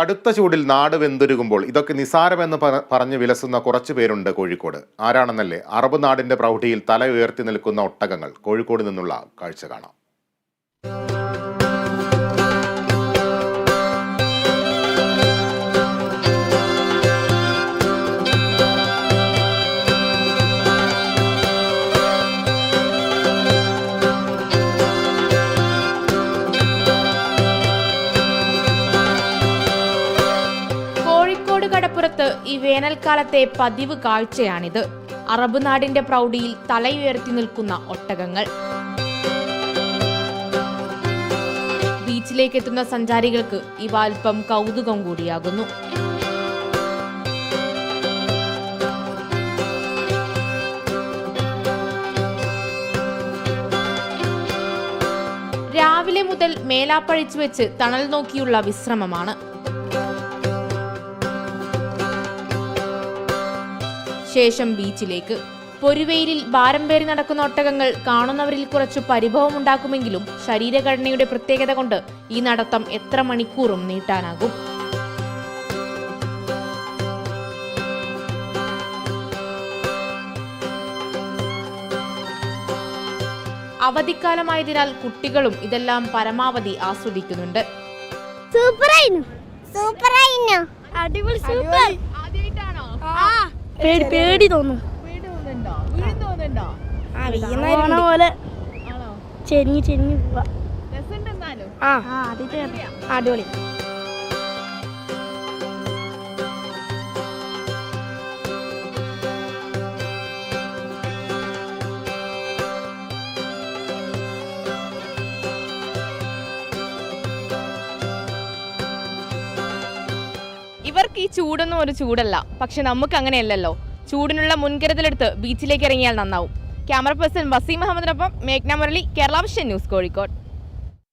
കടുത്ത ചൂടിൽ നാട് വെന്തുരുകുമ്പോൾ ഇതൊക്കെ നിസാരമെന്ന് പറ- പറഞ്ഞ് വിലസുന്ന കുറച്ച് പേരുണ്ട് കോഴിക്കോട്. ആരാണെന്നല്ലേ? അറബ് നാടിന്റെ പ്രൗഢിയിൽ തല ഉയർത്തി നിൽക്കുന്ന ഒട്ടകങ്ങൾ കോഴിക്കോട് നിന്നുള്ള കാഴ്ച കാണാം. കടപ്പുറത്ത് ഈ വേനൽക്കാലത്തെ പതിവ് കാഴ്ചയാണിത്. അറബ് നാടിന്റെ പ്രൗഢിയിൽ തലയുയർത്തി നിൽക്കുന്ന ഒട്ടകങ്ങൾ. ബീച്ചിലേക്ക് എത്തുന്ന സഞ്ചാരികൾക്ക് ഇവ അല്പം കൗതുകം കൂടിയാകുന്നു. രാവിലെ മുതൽ മേലാപ്പഴിച്ചു വെച്ച് തണൽ നോക്കിയുള്ള വിശ്രമമാണ്. ശേഷം ബീച്ചിലേക്ക്. പൊരുവെയിലിൽ ഭാരം പേറി നടക്കുന്ന ഒട്ടകങ്ങൾ കാണുന്നവരിൽ കുറച്ചു പരിഭവമുണ്ടാക്കുമെങ്കിലും ശരീരഘടനയുടെ പ്രത്യേകത കൊണ്ട് ഈ നടത്തം എത്ര മണിക്കൂറും നീട്ടാനാകും? അവധിക്കാലമായതിനാൽ കുട്ടികളും ഇതെല്ലാം പരമാവധി ആസ്വദിക്കുന്നുണ്ട്. സൂപ്പറായിരുന്നു സൂപ്പറായിരുന്നു അടിപൊളി സൂപ്പർ. പേടി പേടി തോന്നും. ആ വീണ പോലെ. ചെരിഞ്ഞ് ചെരിഞ്ഞ് പോവാ. ആ ആദ്യത്തെ അടിപൊളി. ഇവർക്ക് ഈ ചൂടൊന്നും ഒരു ചൂടല്ല. പക്ഷെ നമുക്ക് അങ്ങനെയല്ലല്ലോ. ചൂടിനുള്ള മുൻകരുതലെടുത്ത് ബീച്ചിലേക്ക് ഇറങ്ങിയാൽ നന്നാവും. ക്യാമറ പേഴ്സൺ വസീം അഹമ്മദിനൊപ്പം മേഘ്ന മുരളി കേരള വിഷൻ ന്യൂസ് കോഴിക്കോട്.